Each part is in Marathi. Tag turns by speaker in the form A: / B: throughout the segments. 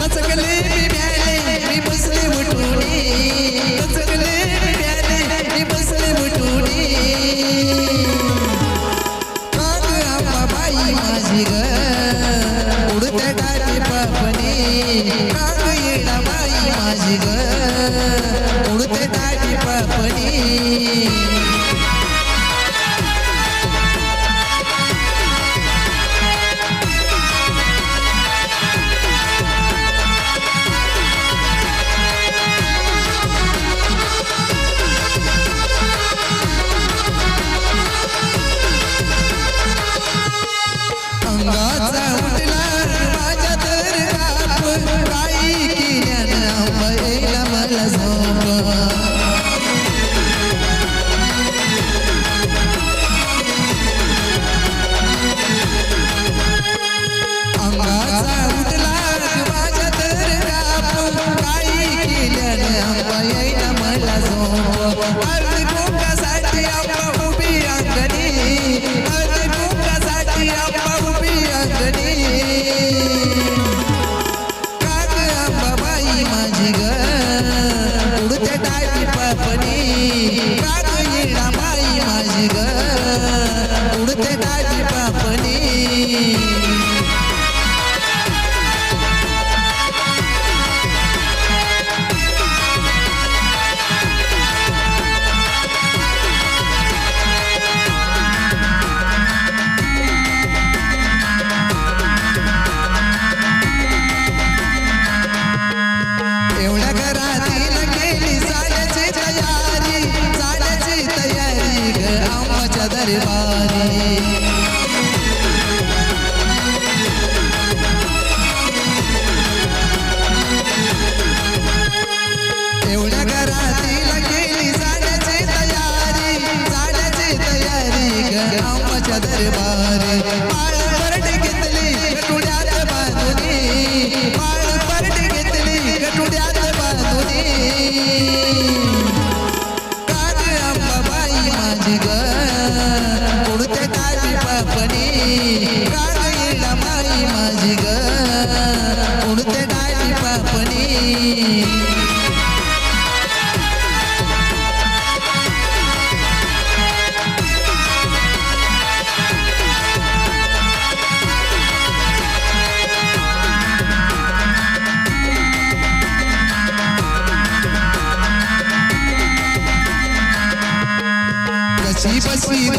A: कचकले मी म्याले मी बसले उठूनी. कचकले मी म्याले मी बसले उठूनी. काग आम्हा बाई माझी ग. God's tiger. हमारे बात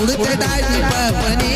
A: உடுத்ததாய் பவனே